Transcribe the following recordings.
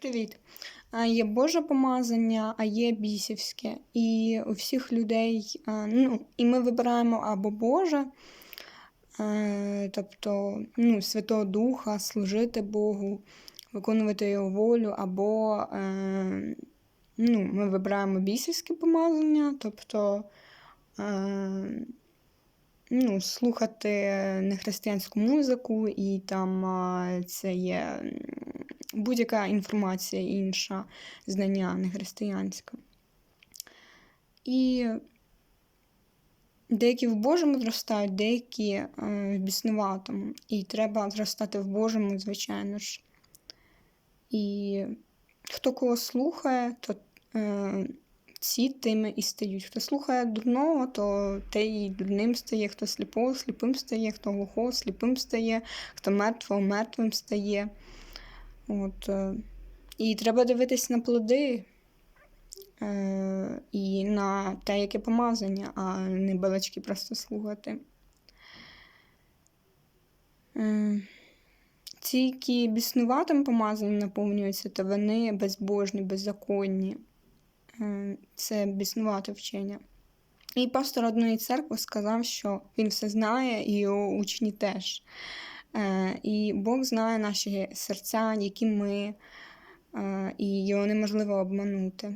Привіт. Є Боже помазання, а є бісівське. І у всіх людей, ну, і ми вибираємо або Боже, тобто ну, Святого Духа, служити Богу, виконувати Його волю, або е, ну, ми вибираємо бісівське помазання, тобто е, ну, слухати нехристиянську музику, і там це є будь-яка інформація інша, знання нехристиянська. І деякі в Божому зростають, деякі е, в біснуватому. І треба зростати в Божому, звичайно ж. І хто кого слухає, то е, ці тими і стають. Хто слухає дурного, то те і дурним стає, хто сліпого, сліпим стає, хто глухого, сліпим стає, хто мертвого, мертвим стає. От, е, і треба дивитись на плоди е, і на те, яке помазання, а не балачки просто слухати. Е, ці, які біснуватим помазанням наповнюються, то вони безбожні, беззаконні. Е, Це біснувате вчення. І пастор одної церкви сказав, що він все знає, і його учні теж. Е, І Бог знає наші серця, які ми, е, і його неможливо обманути.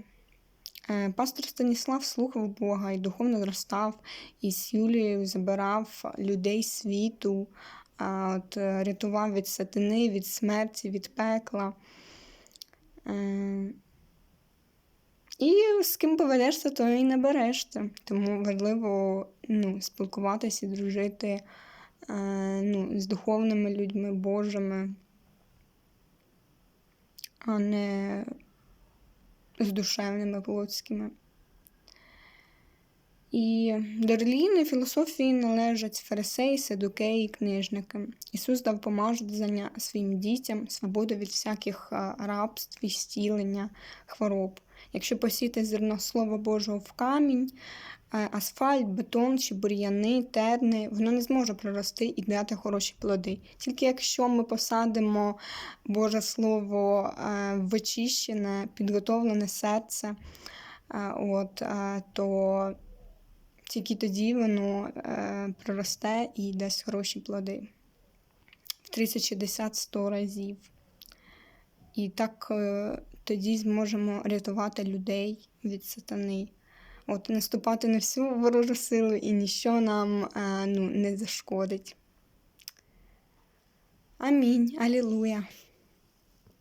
Е, Пастор Станіслав слухав Бога і духовно зростав, і з Юлією забирав людей світу, от, рятував від сатани, від смерті, від пекла. І з ким поведешся, то і не берешся. Тому важливо ну, спілкуватися дружити ну, з духовними людьми, Божими, а не з душевними плотськими. І до релігійної філософії належать фарисеї, садукеї, книжники. Ісус дав помазання своїм дітям, свободу від всяких рабств і стілення, хвороб. Якщо посіти зерно Слова Божого в камінь, асфальт, бетон чи бур'яни, терни, воно не зможе прорости і дати хороші плоди. Тільки якщо ми посадимо Боже Слово в очищене, підготовлене серце, от, то тільки тоді воно е, проросте і дасть хороші плоди. В 30, 60, 100 разів. І так е, тоді зможемо рятувати людей від сатани. От, наступати на всю ворожу силу і ніщо нам е, ну, не зашкодить. Амінь. Алілуя.